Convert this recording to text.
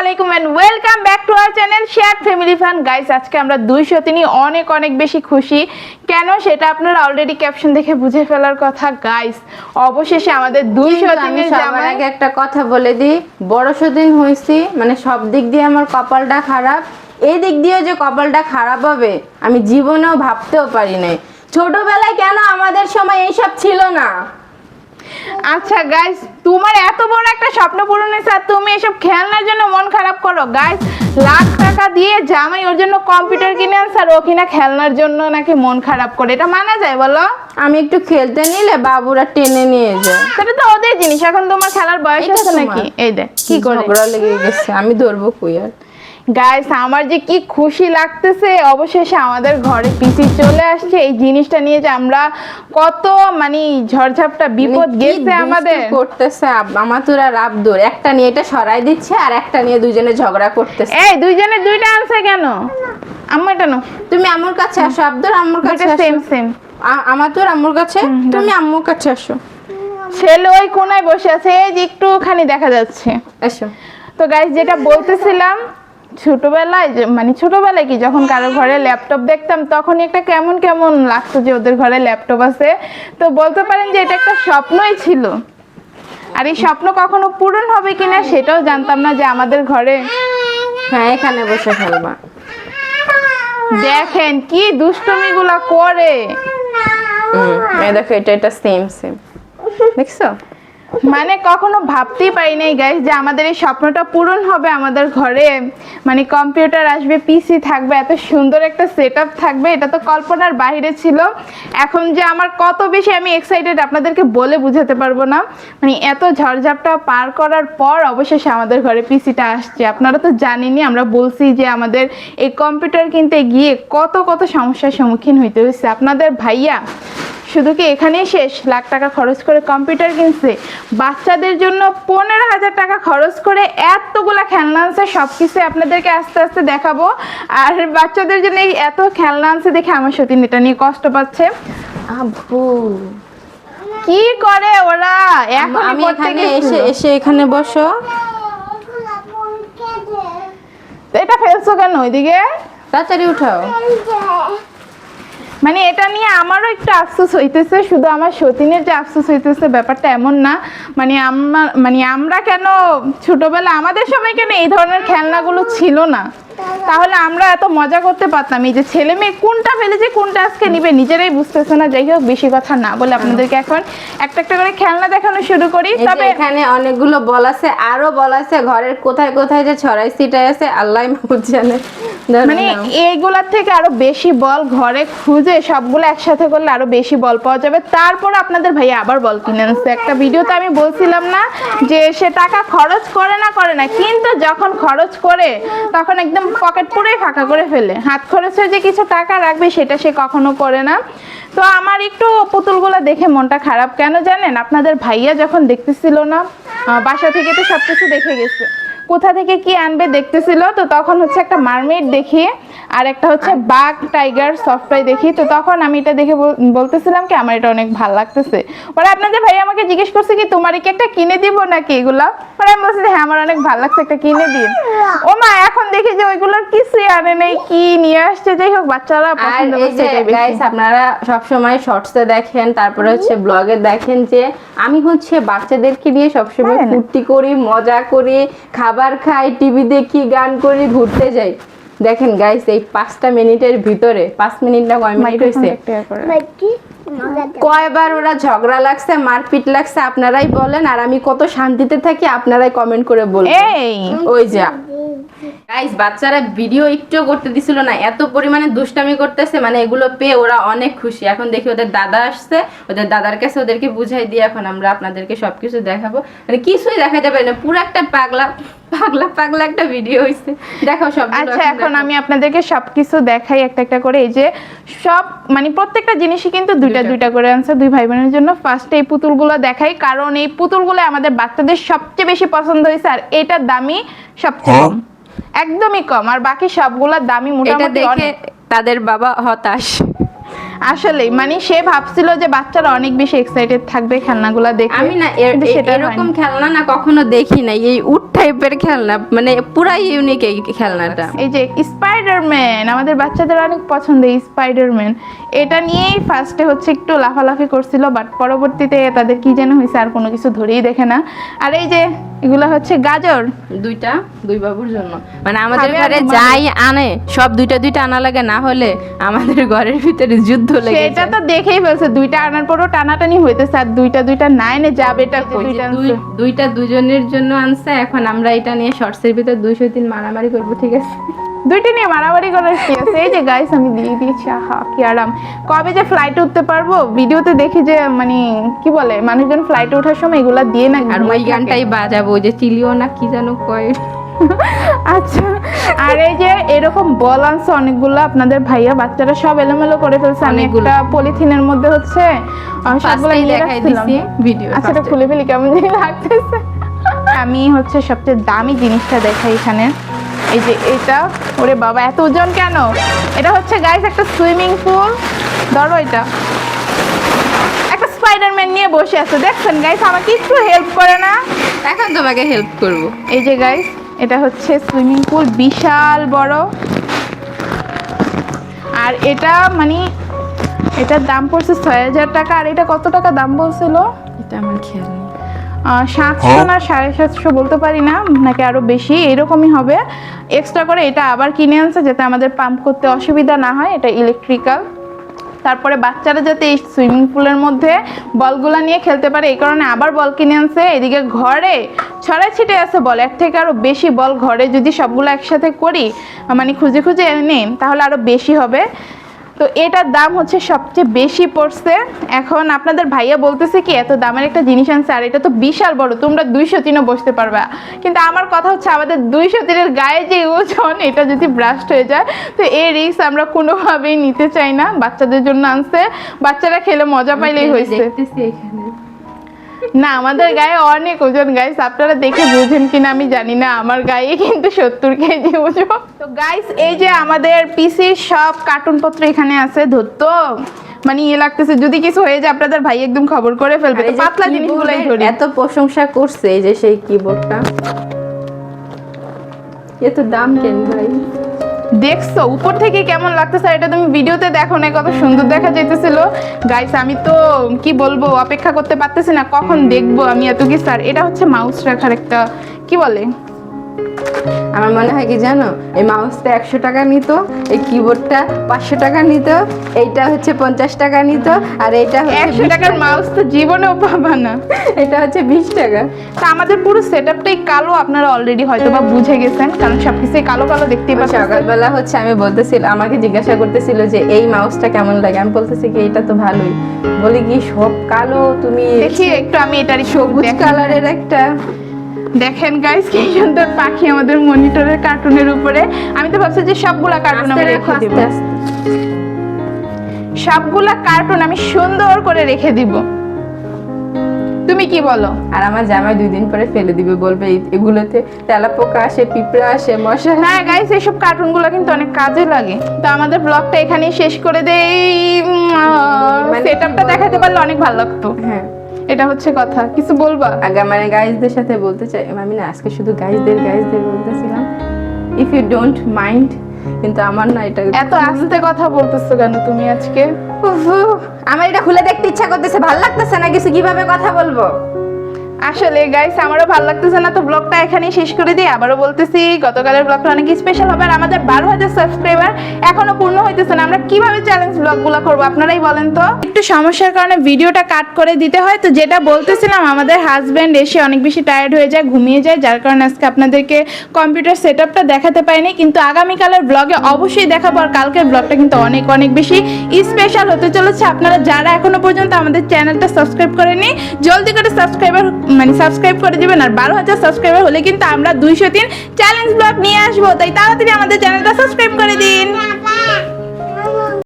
আলাইকুম and welcome back to our channel share family fun guys আজকে আমরা দুইশো তিনি অনেক অনেক বেশি খুশি। কেন সেটা আপনারা অলরেডি ক্যাপশন দেখে বুঝে ফেলার কথা। গাইস অবশেষে আমাদের দুইশো দিনের জামাই আগে একটা কথা বলে দিই। বড় দিন হয়েছি মানে সব দিক দিয়ে আমার কপালটা খারাপ। এই দিক দিয়ে যে কপালটা খারাপ হবে আমি জীবনেও ভাবতেও পারি নাই। ছোটবেলায় কেন আমাদের সময় এইসব ছিল না? আচ্ছা গাইস তোমার এত বড় একটা স্বপ্ন পূরণ হয়েছে আর তুমি এসব খেলনার জন্য মন খারাপ করো। গাইস লাখ টাকা দিয়ে জামাই ওর জন্য কম্পিউটার কিনে আনছে আর ও কিনা খেলনার জন্য নাকি মন খারাপ করে। এটা মানা যায় বলো? আমি একটু খেলতে নিলে বাবুরা টেনে নিয়ে যায়। সেটা তো ওদের জিনিস এখন তোমার খেলার বয়স আছে নাকি? এই দেখ কি করে? লেগে গেছে আমি ধরবো কই আর? গাইস আমার যে কি খুশি লাগতেছে অবশেষে আমাদের ঘরে পিসি চলে আসছে। এই জিনিসটা নিয়ে যে আমরা কত মানে ঝড়ঝাপটা বিপদ গেছে আমাদের। করতেছে আমাতুর আর আব্দুর একটা নিয়ে এটা সরাই দিচ্ছে আর একটা নিয়ে দুজনে ঝগড়া করতেছে। এই দুইজনের দুইটা আনছে কেন? আম্মা এটা নো তুমি আম্মুর কাছে আসো আব্দুর আম্মুর কাছে আসো। সেম সেম আ- আমার তোর আম্মুর কাছে? তুমি আম্মুর কাছে আসো। ছেলে ওই কোনায় বসে আছে এই যে একটুখানি দেখা যাচ্ছে। এসো। তো গাইস যেটা বলতেছিলাম ছোটবেলায় মানে ছোটবেলায় কি যখন কারও ঘরে ল্যাপটপ দেখতাম তখন একটা কেমন কেমন লাগতো যে ওদের ঘরে ল্যাপটপ আছে। তো বলতে পারেন যে এটা একটা স্বপ্নই ছিল। আর এই স্বপ্ন কখনো পূরণ হবে কিনা সেটাও জানতাম না যে আমাদের ঘরে হ্যাঁ এখানে বসে খেলবা দেখেন কি দুষ্টমিগুলা করে। দেখো এটা এটা সেম সেম দেখছ? মানে কখনো ভাবতেই পারি নাই গাইস যে আমাদের এই স্বপ্নটা পূরণ হবে আমাদের ঘরে। মানে কম্পিউটার আসবে পিসি থাকবে, এত সুন্দর একটা সেট থাকবে, এটা তো কল্পনার বাইরে ছিল। এখন যে আমার কত বেশি আমি এক্সাইটেড আপনাদেরকে বলে বুঝাতে পারব না। মানে এত ঝড়ঝাপটা পার করার পর অবশেষে আমাদের ঘরে পিসিটা আসছে। আপনারা তো জানেনই, আমরা বলছি যে আমাদের এই কম্পিউটার কিনতে গিয়ে কত কত সমস্যার সম্মুখীন হইতে হয়েছে আপনাদের ভাইয়া শুধু কি এখানেই শেষ? লাখ টাকা খরচ করে কম্পিউটার কিনছে। বাচ্চাদের জন্য পনেরো হাজার টাকা খরচ করে এতগুলা খেলনা আনছে সব কিছু আপনাদেরকে আস্তে আস্তে দেখাবো। আর বাচ্চাদের জন্য এই এত খেলনা আনছে দেখে আমার সত্যি এটা নিয়ে কষ্ট পাচ্ছে। আব্বু। কি করে ওরা? এখন আমি এখানে এসে এসে এখানে বসো। এটা ফেলছো কেন ওইদিকে? তাড়াতাড়ি উঠাও। মানে এটা নিয়ে আমারও একটু আফসোস হইতেছে, শুধু আমার সতীনের যে আফসোস হইতেছে ব্যাপারটা এমন না। মানে আমার মানে আমরা কেন ছোটবেলা আমাদের সময় কেন এই ধরনের খেলনাগুলো ছিল না? তাহলে আমরা এত মজা করতে পারতাম। এই যে ছেলে মেয়ে কোনটা ফেলেছে কোনটা আজকে নিবে নিজেরাই বুঝতেছে না। যাই হোক বেশি কথা না বলে আপনাদেরকে এখন একটা একটা করে খেলনা দেখানো শুরু করি। তবে এখানে অনেকগুলো বল আছে আরও বল আছে ঘরের কোথায় কোথায় যে ছড়াই ছিটাই আছে আল্লাহ মাহবুব জানে। মানে। এইগুলার থেকে আরও বেশি বল ঘরে খুঁজে সবগুলো একসাথে করলে আরও বেশি বল পাওয়া যাবে। তারপর আপনাদের ভাইয়া আবার বল কিনে আনছে। একটা ভিডিওতে আমি বলছিলাম না যে সে টাকা খরচ করে না করে না কিন্তু যখন খরচ করে তখন একদম পকেট পুরোই ফাঁকা করে ফেলে। হাত খরচে যে কিছু টাকা রাখবে সেটা সে কখনো করে না। তো আমার একটু পুতুলগুলো দেখে মনটা খারাপ। কেন জানেন? আপনাদের ভাইয়া যখন দেখতেছিল না বাসা থেকে তো সবকিছু দেখে গেছে। কোথা থেকে কি আনবে দেখতেছিল তো তখন হচ্ছে একটা মারমেড দেখি আর একটা হচ্ছে বাঘ টাইগার সফটওয়্যার দেখি তো তখন আমি এটা দেখে বলতেছিলাম কি আমার এটা অনেক ভালো লাগতেছে। পরে আপনাদের ভাই আমাকে জিজ্ঞেস করছে কি তোমার কি একটা কিনে দিব নাকি এগুলা? পরে আমি বলছি যে, হ্যাঁ আমার অনেক ভালো লাগছে একটা কিনে দিন। ও মা এখন দেখি যে ওইগুলোর কিছুই আনে নেই কি নিয়ে আসছে যাই হোক বাচ্চারা পছন্দ করছে। গাইস আপনারা সব সময় শর্টসে দেখেন তারপরে হচ্ছে ব্লগে দেখেন যে আমি হচ্ছে বাচ্চাদেরকে নিয়ে সবসময় হ্যাঁ। ফুর্তি করি মজা করি খাবার খাই টিভি দেখি গান করি ঘুরতে যাই। দেখেন গাইস এই পাঁচটা মিনিটের ভিতরে পাঁচ মিনিট না কয় মিনিট হয়েছে কয়বার ওরা ঝগড়া লাগছে মারপিট লাগছে আপনারাই বলেন আর আমি কত শান্তিতে থাকি আপনারাই কমেন্ট করে বলবেন। এই! ওই যা। গাইস বাচ্চারা ভিডিও একটু করতে দিছিল না এত পরিমাণে দুষ্টামি করতেছে মানে এগুলো পেয়ে ওরা অনেক খুশি। এখন দেখি ওদের দাদা আসছে ওদের দাদার কাছে ওদেরকে বুঝাই দিয়ে এখন আমরা আপনাদেরকে সবকিছু দেখাবো। মানে কিছুই দেখা যাবে না পুরো একটা পাগলা। পাগলা পাগলা একটা ভিডিও হইছে। দেখাও সব আচ্ছা এখন আমি আপনাদেরকে সবকিছু দেখাই একটা একটা করে। এই যে সব মানে প্রত্যেকটা জিনিসই কিন্তু দুইটা দুইটা। করে আনছে দুই ভাই বোনের জন্য। ফার্স্টে এই পুতুলগুলো দেখাই কারণ এই পুতুলগুলো আমাদের বাচ্চাদের সবচেয়ে বেশি পছন্দ হয়েছে আর এটার দামই সবচেয়ে কম। একদমই কম আর বাকি সবগুলোর দামই মোটামুটি দেখে অনেক। তাদের বাবা হতাশ। আসলে মানে সে ভাবছিল যে বাচ্চারা অনেক বেশি এক্সাইটেড থাকবে খেলনাগুলো দেখে। আমি না সেটা এরকম খেলনা না কখনো দেখি নাই এই উড টাইপের খেলনা মানে পুরাই ইউনিক এই খেলনাটা। এই যে স্পাইডারম্যান আমাদের বাচ্চাদের অনেক পছন্দ স্পাইডারম্যান এটা নিয়েই ফার্স্টে হচ্ছে একটু লাফালাফি করছিল বাট পরবর্তীতে তাদের কি যেন হয়েছে আর কোনো কিছু ধরেই দেখে না। আর এই যে এগুলো হচ্ছে গাজর দুইটা দুই বাবুর জন্য মানে আমাদের ঘরে যাই আনে সব দুইটা দুইটা আনা লাগে না হলে আমাদের ঘরের ভিতরে যুদ্ধ লেগে সেটা তো দেখেই বলছে দুইটা আনার পরও টানাটানি হইতেছে আর দুইটা দুইটা না এনে যাবে এটা কই? দুইটা। দুজনের জন্য আনছে এখন আমরা এটা নিয়ে শর্টসের ভিতরে দুইশো তিন মারামারি করব ঠিক আছে দুইটা নিয়ে মারামারি করার কি আছে? এই যে গাইস আমি দিয়ে দিয়েছি আহা কি আরাম। কবে যে ফ্লাইটে উঠতে পারব ভিডিওতে দেখি যে মানে কি বলে মানুষজন ফ্লাইটে ওঠার সময় এগুলা দিয়ে না আর ওই গানটাই বাজাবো যে চিলিও না কি যেন কয়? আচ্ছা আর এই যে এরকম বল আনছে অনেকগুলো আপনাদের ভাইয়া বাচ্চারা সব এলোমেলো করে ফেলছে। আমি। একটা পলিথিনের মধ্যে হচ্ছে সবগুলো নিয়ে রাখছিলাম। ভিডিও আচ্ছা এটা খুলে ফেলি কেমন লাগতেছে? আমি হচ্ছে সবচেয়ে দামি জিনিসটা দেখাই এখানে। এই যে এটা ওরে বাবা এত ওজন কেন? এটা হচ্ছে গাইস একটা সুইমিং পুল। ধরো এটা। একটা স্পাইডারম্যান নিয়ে বসে আছে। দেখছেন গাইস আমাকে একটু হেল্প করে না? এখন তোমাকে হেল্প করব। এই যে গাইস এটা হচ্ছে সুইমিং পুল বিশাল বড়। আর এটা মানে এটার দাম পড়ছে ছয় হাজার টাকা। আর এটা কত টাকা দাম বলছিল? এটা আমার খেয়াল নেই। সাতশো না সাড়ে সাতশো বলতে পারি না, নাকি আরও বেশি, এরকমই হবে। এক্সট্রা করে এটা আবার কিনে আনছে যাতে আমাদের পাম্প করতে অসুবিধা না হয়, এটা ইলেকট্রিক্যাল তারপরে বাচ্চারা যাতে এই সুইমিং পুলের মধ্যে বলগুলো নিয়ে খেলতে পারে, এই কারণে আবার বল কিনে আনছে। এদিকে ঘরে ছড়াই ছিটে আছে বল, এর থেকে আরও বেশি বল ঘরে যদি সবগুলো একসাথে করি মানে খুঁজে খুঁজে এনে, তাহলে আরও বেশি হবে। তো এটার দাম হচ্ছে সবচেয়ে বেশি পড়ছে। এখন আপনাদের ভাইয়া বলতেছে কি এত দামের একটা জিনিস আনছে আর এটা তো বিশাল বড় তোমরা দুইশো তিনও বসতে পারবা। কিন্তু আমার কথা হচ্ছে আমাদের দুইশো তিনের গায়ে যে ওজন এটা যদি ব্রাস্ট হয়ে যায় তো এই রিক্স আমরা কোনোভাবেই নিতে চাই না বাচ্চাদের জন্য আনছে। বাচ্চারা খেলে মজা পাইলেই হয়েছে। দেখতেছি এখানে। না আমাদের গায়ে অনেক ওজন গাইস আপনারা দেখে বুঝেন কিনা আমি জানি না। আমার গায়ে কিন্তু সত্তর কেজি ওজন। তো গাইস এই যে আমাদের পিসির সব কার্টুন পত্র এখানে আছে ধরতো মানে ইয়ে লাগতেছে। যদি কিছু হয়ে যায় আপনাদের ভাই একদম খবর করে ফেলবে। তো পাতলা জিনিসগুলোই ধরি। এত প্রশংসা করছে এই যে সেই কিবোর্ডটা এত দাম কেন ভাই? দেখছ? উপর থেকে কেমন লাগতেছে? স্যার এটা তুমি ভিডিওতে দেখো না কত সুন্দর দেখা যাইতেছিল। গাইস আমি তো, কি বলব, অপেক্ষা করতে পারতেছি না, কখন দেখব আমি এত কি স্যার এটা হচ্ছে মাউস রাখার একটা, কি বলে? আমার মনে হয় কি জানো? এই মাউসটা একশো টাকা নিত এই কিবোর্ডটা পাঁচশো টাকা নিত এইটা হচ্ছে পঞ্চাশ টাকা নিত আর এইটা একশো টাকার মাউস তো জীবনেও পাবা না। এটা হচ্ছে বিশ টাকা। তা আমাদের পুরো সেটআপটাই কালো আপনারা অলরেডি হয়তো বা বুঝে গেছেন কারণ সবকিছুই কালো কালো দেখতেই পাচ্ছেন। সকালবেলা হচ্ছে আমি বলতেছিল আমাকে জিজ্ঞাসা করতেছিল যে এই মাউসটা কেমন লাগে? আমি বলতেছি কি এটা তো ভালোই। বলি কি সব কালো তুমি দেখি একটু আমি এটার সবুজ সবুজ কালারের একটা। দেখেন গাইস কি সুন্দর পাখি আমাদের মনিটরের কার্টুনের উপরে। আমি তো ভাবছি যে সবগুলা কার্টুন আমি রেখে দিব। সবগুলা কার্টুন আমি সুন্দর করে রেখে দিব। তুমি কি বলো? আর আমার জামাই দুই দিন পরে ফেলে দিবে বলবে এগুলোতে তেলাপোকা আসে পিঁপড়া আসে মশা না গাইস এইসব কার্টুনগুলো কিন্তু অনেক কাজে লাগে। তো আমাদের ব্লগটা এখানেই শেষ করে দেই। মানে সেটআপটা দেখাতে পারলে অনেক ভালো লাগতো। হ্যাঁ। এটা হচ্ছে কথা। কিছু বলবা? আগে মানে গাইজদের সাথে বলতে চাই আমি না আজকে শুধু গাইজদের গাইজদের বলতেছিলাম। ইফ ইউ ডোন্ট মাইন্ড কিন্তু আমার না এটা এত আস্তে কথা বলতেছো কেন তুমি আজকে? আমার এটা খুলে দেখতে ইচ্ছা করতেছে ভালো লাগতেছে না কিছু? কীভাবে কথা বলব? আসলে গাইস আমারও ভালো লাগতেছে না, তো ব্লগটা এখানেই শেষ করে দিই। আবারও বলতেছি, গতকালের ব্লগটা অনেক স্পেশাল হবে, আর আমাদের বারো হাজার সাবস্ক্রাইবার এখনও পূর্ণ হইতেছে না। আমরা কীভাবে চ্যালেঞ্জ ব্লগগুলো করব, আপনারাই বলেন তো? একটু সমস্যার কারণে ভিডিওটা কাট করে দিতে হয়, তো যেটা বলতেছিলাম, আমাদের হাজব্যান্ড এসে অনেক বেশি টায়ার্ড হয়ে যায়, ঘুমিয়ে যায়, যার কারণে আজকে আপনাদেরকে কম্পিউটার সেট আপটা দেখাতে পাইনি কিন্তু আগামীকালের ব্লগে অবশ্যই দেখাবো, আর কালকের ব্লগটা কিন্তু অনেক অনেক বেশি স্পেশাল হতে চলেছে। আপনারা যারা এখনও পর্যন্ত আমাদের চ্যানেলটা সাবস্ক্রাইব করেনি জলদি করে সাবস্ক্রাইবার মানে সাবস্ক্রাইব করে দেবেন আর বারো হাজার সাবস্ক্রাইবার হলে কিন্তু আমরা দুইশো তিন চ্যালেঞ্জ ব্লগ নিয়ে আসব। তাই তাড়াতাড়ি আমাদের চ্যানেলটা সাবস্ক্রাইব করে দিন।